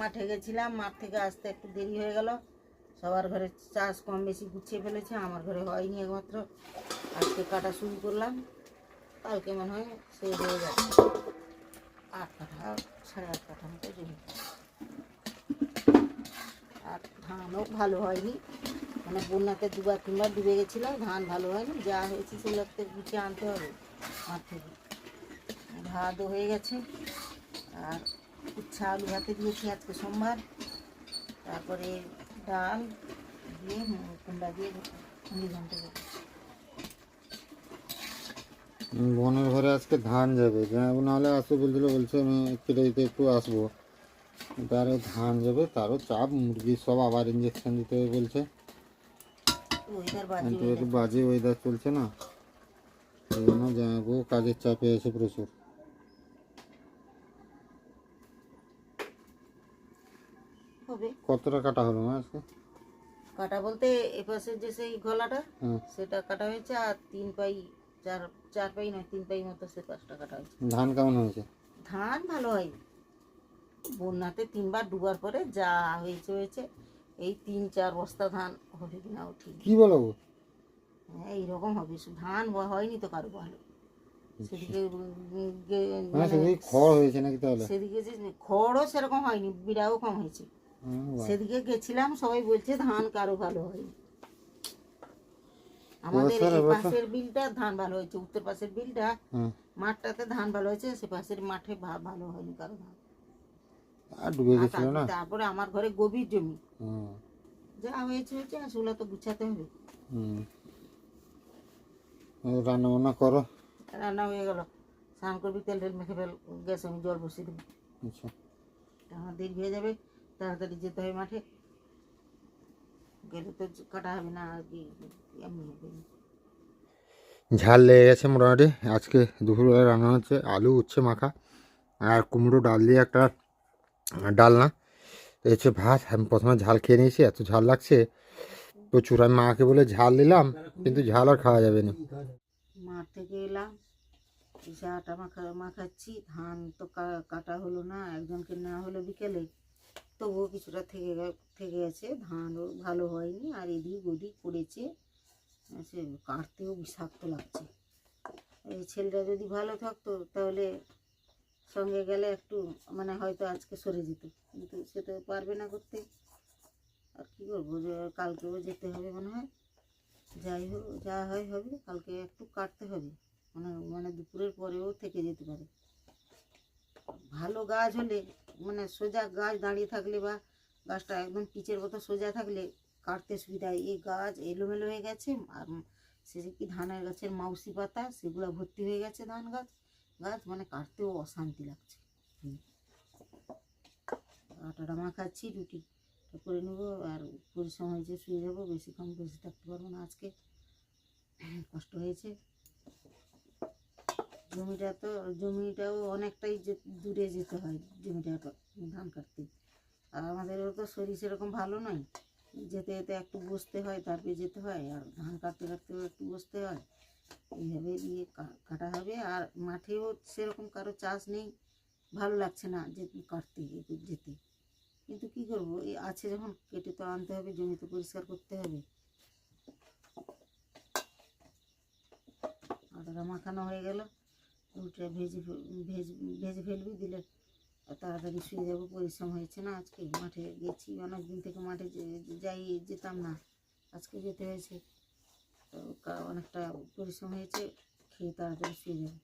মাঠে গেছিলাম মাঠ থেকে আসতে একটু দেরি হয়ে গেল। সবার ঘরে চাষ কম বেশি গুছিয়ে ফেলেছে, আমার ঘরে হয়নি একমাত্র। আজকে কাটা শুরু করলাম, কালকে মনে হয় শেষ হয়ে যাবে। আট কাঠা, সাড়ে আট কাঠা মতো জমি। আর ধানও ভালো হয়নি। মানে বন্যাতে দুবার, তিনবার ডুবে গেছিল ধান ভালো হয়নি। যা হয়েছে সেগুলোতে গুছিয়ে আনতে হবে মাঠ। থেকে ভাতও হয়ে গেছে। আর উচ্ছা আলু ভাতে দিয়েছি আজকে সোমবার। তারপরে ডাল দিয়ে উম, কুমড়া দিয়ে মুড়ি ঘন্ট দেবো উম, বোনের ঘরে আজকে ধান যাবে। জানাব নাহলে আসব বলছিল বলছে আমি কেটে দিতে একটু আসব। তারে ধান যাবে তারও চাপ মুরগি সব আবার ইঞ্জেকশন দিতে হবে বলছে। ওইটার বাজি কিন্তু একটু বাজে ওয়েদার চলছে না। সেই জন্য জানাব কাজের চাপে আছে প্রচুর হবে কতটা কাটা হলো মা আজকে? কাটা বলতে এপাশের যে সেই গলাটা সেটা কাটা হয়েছে আর তিন পাই চার চার পাই নয় তিন পাই মতো সে পাঁচটা কাটা হয়েছে। ধান কেমন হয়েছে? ধান ভালো হয় বন্যাতে তিনবার ডুবার পরে যা হয়েছে হয়েছে। এই তিন চার বস্তা ধান হবে কিনাও ঠিক কি বলো? হ্যাঁ এইরকম হবে। ধান হয়নি তো কারও ভালো। সেদিকে উম, গে- মানে মানে খড় হয়েছে নাকি তাহলে? সেদিকে যে খড়ও সেরকম হয়নি বিড়াও কম হয়েছে। হ্যাঁ। সেদিকে গেছিলাম সবাই বলছে ধান কারও ভালো হয়নি। আমাদের এই পাশের বিলটা ধান ভালো হয়েছে উত্তর পাশের বিলটা হ্যাঁ মাঠটাতে ধান ভালো হয়েছে সে পাশের মাঠে ভালো হয়নি কারও ধান। আর ডুবে গেছিল না? তারপরে- আমার ঘরে গভীর জমি। যা হয়েছে হয়েছে আর সেগুলো তো গুছাতে হবে। হুম। রান্না বান্না করো। রান্না হয়ে গেল। স্নান করবি তেল টেল মেখে ফেল গ্যাস আমি জল বসিয়ে দেবো। আচ্ছা। দেরি হয়ে যাবে। তাড়াতাড়ি যেতে হবে মাঠে। গেলে তো কাটা হবে না আর কি এমনি হবে। ঝাল লেগে গেছে মোটামুটি। আজকে দুপুরবেলা রান্না হচ্ছে আলু উচ্ছে মাখা আর কুমড়ো ডাল দিয়ে একটা ডাল না তো হচ্ছে ভাত। আমি প্রথমে ঝাল খেয়ে নিয়েছি এত ঝাল লাগছে। প্রচুর। আমি মাকে বলে ঝাল দিলাম কিন্তু ঝাল আর খাওয়া যাবে না। মাঠ থেকে এলাম এসে আটা মাখা মাখাচ্ছি। ধান তো কাটা হলো না একজনকে নেওয়া হলো বিকেলে। তবুও কিছুটা থেকে থেকে গেছে। ধানও ভালো হয়নি, আর এদিক ওদিক পড়েছে। সে কাটতেও বিষাক্ত লাগছে। এই ছেলেটা যদি ভালো থাকতো, তাহলে সঙ্গে গেলে একটু মানে হয়তো আজকে সরে যেত। কিন্তু সে তো পারবে না করতে। আর কী করব? কালকেও যেতে হবে মনে হয়। যাই হোক, যা হয় হবে। কালকে একটু কাটতে হবে। মানে মানে দুপুরের পরেও থেকে যেতে পারে। ভালো গাছ হলে মানে সোজা গাছ দাঁড়িয়ে থাকলে বা গাছটা একদম পিচের মতো সোজা থাকলে কাটতে সুবিধা হয়। এই গাছ এলোমেলো হয়ে গেছে, আর সে কি ধানের গাছের মাউসি পাতা, সেগুলো ভর্তি হয়ে গেছে ধান গাছ। গাছ মানে কাটতেও অশান্তি লাগছে। আটাটা মাখাচ্ছি রুটি করে নেব, আর পরিশ্রম হয়েছে শুয়ে যাব, বেশিক্ষণ বসে থাকতে পারব না আজকে। কষ্ট হয়েছে। জমিটা তো, জমিটাও অনেকটাই দূরে যেতে হয় জমিটা ধান কাটতে। আর আমাদেরও তো শরীর সেরকম ভালো নয় যেতে যেতে একটু বসতে হয়, তারপরে যেতে হয়। আর ধান কাটতে কাটতেও একটু বসতে হয়। এইভাবে দিয়ে কাটা হবে। আর মাঠেও সেরকম কারও চাষ নেই। ভালো লাগছে না যে কাটতে যেতে। কিন্তু কি করব? এই আছে যখন, কেটে তো আনতে হবে, জমি তো পরিষ্কার করতে হবে। আটাটা মাখানো হয়ে গেল। রুটিটা ভেজে ভেজ, ভেজে ফেলবি দিলে তাড়াতাড়ি শুয়ে যাব, পরিশ্রম হয়েছে না আজকে? মাঠে গেছি অনেক দিন থেকে মাঠে যাই, যেতাম না। আজকে যেতে হয়েছে। তো অনেকটা পরিশ্রম হয়েছে, খেয়ে তাড়াতাড়ি শুয়ে যাব।